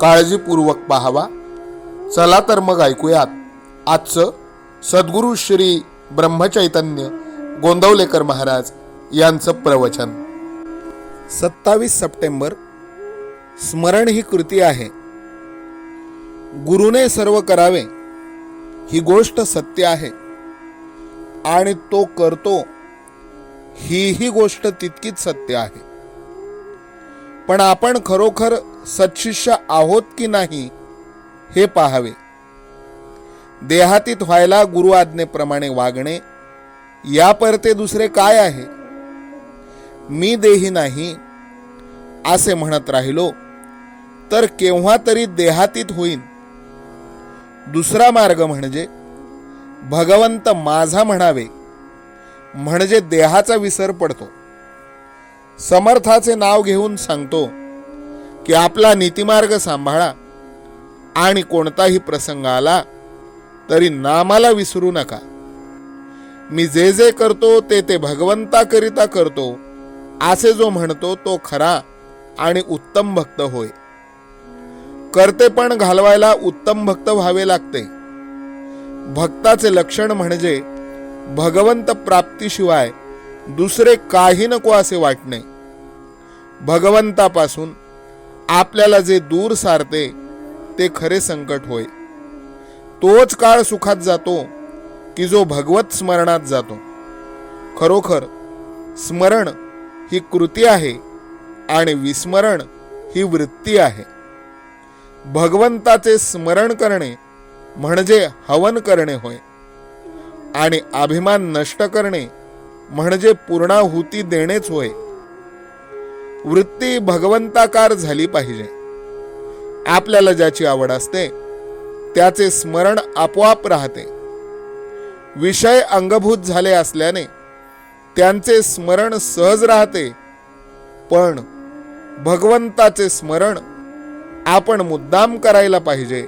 काळजीपूर्वक पाहावा. चला तर मग ऐकूयात. आजचं सद्गुरू श्री ब्रह्मचैतन्य गोंदवलेकर महाराज यांचं प्रवचन. सत्तावीस सप्टेंबर. स्मरण ही कृती आहे. गुरुने सर्व करावे ही गोष्ट सत्य आहे. आणि तो करतो ही ही गोष्ट तितकीच सत्य आहे. पण आपण खरोखर सत्शिष्य आहोत की नाही हे पाहावे. देहातीत व्हायला गुरु आज्ञेप्रमाणे वागणे या परते दुसरे काय आहे? मी देही नाही असे म्हणत राहिलो तर केव्हा तरी देहातीत होईन. दुसरा मार्ग म्हणजे भगवंत माझा म्हणावे म्हणजे देहाचा विसर पडतो. समर्थाचे नाव घेऊन सांगतो की आपला नीतिमार्ग सांभाळा. आणि कोणताही प्रसंग आला तरी नामाला विसरू नका. मी जे जे करतो ते ते भगवंताकरिता करतो असे जो म्हणतो तो खरा आणि उत्तम भक्त होय. करते पण घालवायला उत्तम भक्त व्हावे लागते. भक्ताचे लक्षण म्हणजे भगवंत प्राप्तीशिवाय दुसरे काही नको असे वाटणे. भगवंतापासून आपल्याला जे दूर सारते ते खरे संकट होय. तोच काळ सुखात जातो की जो भगवत स्मरणात जातो. खरोखर स्मरण ही कृती आहे आणि विस्मरण ही वृत्ती आहे. भगवंताचे स्मरण करणे म्हणजे हवन करणे होय आणि अभिमान नष्ट करणे म्हणजे पूर्णाहुती देणेच होय. वृत्ती भगवंताकार झाली पाहिजे. आपल्याला ज्याची आवड असते त्याचे स्मरण आपोआप राहते. विषय अंगभूत झाले असल्याने त्यांचे स्मरण सहज राहते. पण भगवंताचे स्मरण आपण मुद्दाम करायला पाहिजे.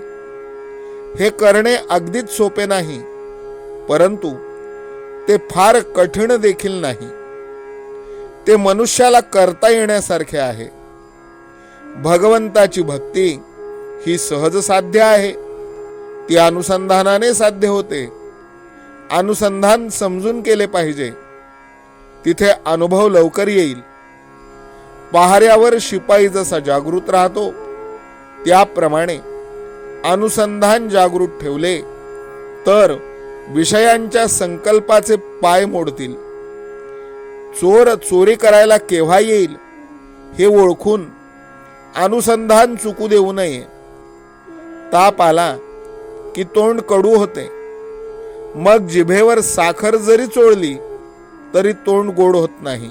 हे करणे अगदीच सोपे नाही परंतु ते फार कठीण देखील नाही. ते मनुष्याला करता येण्यासारखे आहे. भगवंताची भक्ती ही सहज साध्य आहे. ती अनुसंधानाने साध्य होते. अनुसंधान समजून केले पाहिजे. तिथे अनुभव लवकर येईल. पहाऱ्यावर शिपाई जसा जागृत राहतो त्याप्रमाणे अनुसंधान जागृत ठेवले तर विषयांच्या संकल्पाचे पाय मोडतील. चोर चोरी करायला केव्हा येईल हे ओळखून अनुसंधान चुकू देऊ नये. ताप आला की तोंड कडू होते. मग जिभेवर साखर जरी चोळली तरी तोंड गोड होत नाही.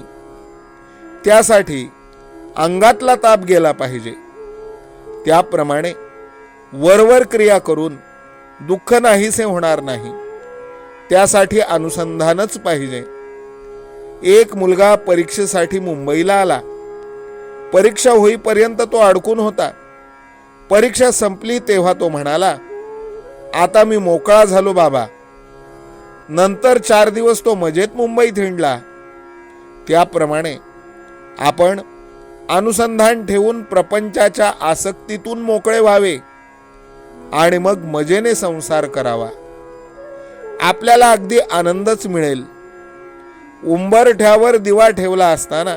त्यासाठी अंगातला ताप गेला पाहिजे. त्याप्रमाणे वरवर क्रिया करून दुःख नाहीसे होणार नाही. त्यासाठी अनुसंधानच पाहिजे. एक मुलगा परीक्षेसाठी मुंबईला आला. परीक्षा होईपर्यंत तो अडकून होता. परीक्षा संपली तेव्हा तो म्हणाला आता मी मोकळा झालो बाबा. नंतर चार दिवस तो मजेत मुंबईत हिंडला. त्याप्रमाणे आपण अनुसंधान ठेवून प्रपंचाच्या आसक्तीतून मोकळे व्हावे आणि मग मजेने संसार करावा. आपल्याला अगदी आनंदच मिळेल. उंबरठ्यावर दिवा ठेवला असताना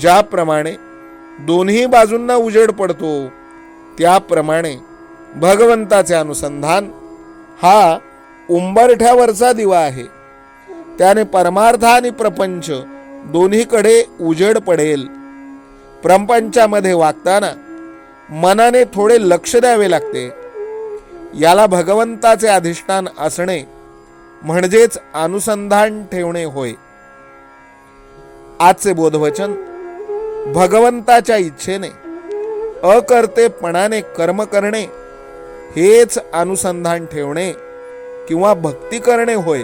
ज्याप्रमाणे दोन्ही बाजूंना उजेड पडतो त्याप्रमाणे भगवंताचे अनुसंधान हा उंबरठ्यावरचा दिवा आहे. त्याने परमार्थ आणि प्रपंच दोन्हीकडे उजेड पडेल. प्रपंचामध्ये वागताना मनाने थोडे लक्ष द्यावे लागते. याला भगवंताचे अधिष्ठान असणे म्हणजेच अनुसंधान ठेवणे होय. आजचे बोधवचन भगवंताच्या इच्छेने अकर्तेपणाने कर्म करणे हेच अनुसंधान ठेवणे किंवा भक्ती करणे होय.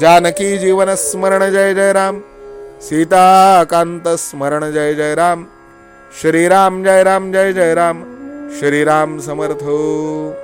जानकी जीवन स्मरण जय जय राम. सीताकांत स्मरण जय जय राम. श्रीराम जय राम जय जय राम. श्रीराम समर्थ हो.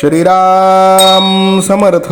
श्रीराम समर्थ।